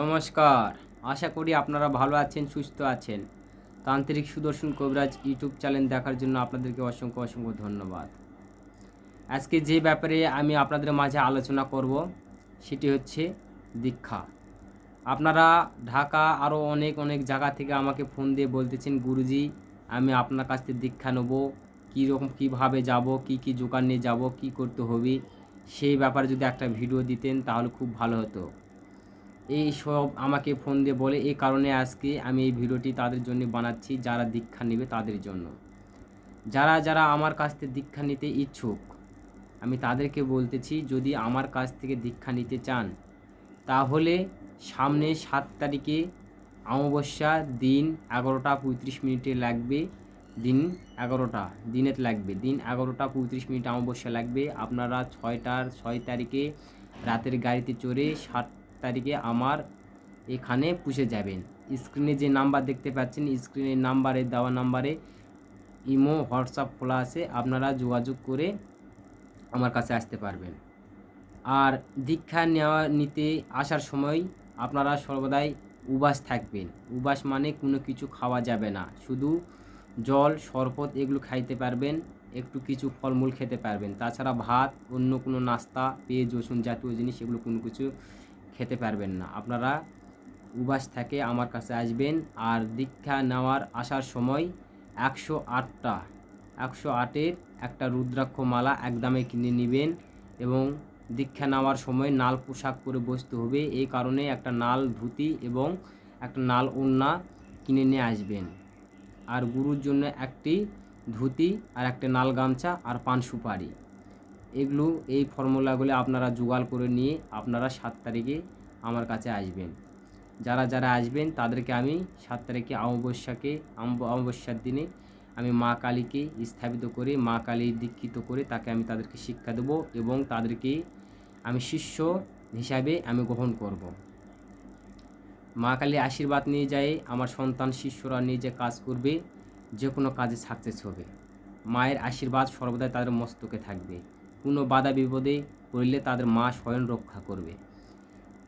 নমস্কার। আশা করি আপনারা ভালো আছেন, সুস্থ আছেন। তান্ত্রিক সুদর্শন কবিরাজ ইউটিউব চ্যানেল দেখার জন্য আপনাদেরকে অসংখ্য অসংখ্য ধন্যবাদ। আজকে যে ব্যাপারে আমি আপনাদের মাঝে আলোচনা করব, সেটি হচ্ছে দীক্ষা। আপনারা ঢাকা আরও অনেক অনেক জায়গা থেকে আমাকে ফোন দিয়ে বলতেছেন, গুরুজি, আমি আপনার কাছ থেকে দীক্ষা নেব। কীরকম কীভাবে যাব, কি কি জোগান নিয়ে যাব, কি করতে হবে? সেই ব্যাপারে যদি একটা ভিডিও দিতেন, তাহলে খুব ভালো হতো। এই সব আমাকে ফোন দিয়ে বলে এই কারণে আজকে আমি এই ভিডিওটি তাদের জন্য বানাচ্ছি, যারা দীক্ষা নেবে তাদের জন্য। যারা যারা আমার কাছ থেকে দীক্ষা নিতে ইচ্ছুক, আমি তাদেরকে বলতেছি, যদি আমার কাছ থেকে দীক্ষা নিতে চান, তাহলে সামনে সাত তারিখে অমাবস্যা দিন এগারোটা পঁয়ত্রিশ মিনিটে লাগবে। দিন এগারোটা দিনের লাগবে। দিন এগারোটা পঁয়ত্রিশ মিনিট অমাবস্যা লাগবে। আপনারা ছয়টার, ছয় তারিখে রাতের গাড়িতে চড়ে সাত তারিখে আমার এখানে পুষে যাবেন। স্ক্রিনে যে নাম্বার দেখতে পাচ্ছেন, স্ক্রিনের নাম্বারে, দেওয়া নাম্বারে ইমো, হোয়াটসঅ্যাপ খোলা আছে, আপনারা যোগাযোগ করে আমার কাছে আসতে পারবেন। আর দীক্ষা নেওয়া, নিতে আসার সময় আপনারা সর্বদাই উবাস থাকবেন। উবাস মানে কোনো কিছু খাওয়া যাবে না। শুধু জল, শরবত এগুলো খাইতে পারবেন, একটু কিছু ফলমূল খেতে পারবেন। তাছাড়া ভাত, অন্য কোনো নাস্তা, পেঁয়াজ, রসুন জাতীয় জিনিস এগুলো কোনো কিছু খেতে পারবেন না। আপনারা উবাস থেকে আমার কাছে আসবেন আর দীক্ষা নেওয়ার আসার সময় একশো আটটা, একশো আটের একটা রুদ্রাক্ষ মালা একদমে কিনে নেবেন এবং দীক্ষা নেওয়ার সময় নাল পোশাক পরে বসতে হবে। এই কারণে একটা নাল ধুতি এবং একটা নাল ওড়না কিনে নিয়ে আসবেন। আর গুরুর জন্য একটি ধুতি আর একটা নাল গামছা আর পান সুপারি। এগুলো, এই ফর্মুলাগুলো আপনারা জোগাড় করে নিয়ে আপনারা সাত তারিখে আমার কাছে আসবেন। যারা যারা আসবেন তাদেরকে আমি সাত তারিখে অমাবস্যাকে, অমাব- অমাবস্যার দিনে আমি মা কালীকে স্থাপিত করে, মা কালী দীক্ষিত করে তাকে আমি তাদেরকে শিক্ষা দেবো এবং তাদেরকে আমি শিষ্য হিসাবে আমি গ্রহণ করব। মা কালী আশীর্বাদ নিয়ে যায়, আমার সন্তান, শিষ্যরা নিয়ে যে কাজ করবে, যে কোনো কাজে সাকসেস হবে। মায়ের আশীর্বাদ সর্বদাই তাদের মস্তকে থাকবে। কোনো বাধা বিপদে পড়লে তাদের মা স্বয়ং রক্ষা করবে।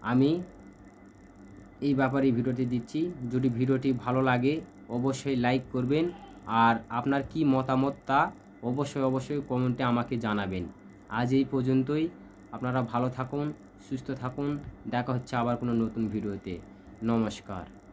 আমি এই ব্যাপারে ভিডিওটি দিচ্ছি। যদি ভিডিওটি ভালো লাগে, অবশ্যই লাইক করবেন। আর আপনার কি মতামত তা অবশ্যই অবশ্যই কমেন্টে আমাকে জানাবেন। আজ এই পর্যন্তই। আপনারা ভালো থাকুন, সুস্থ থাকুন। দেখা হচ্ছে আবার কোনো নতুন ভিডিওতে। নমস্কার।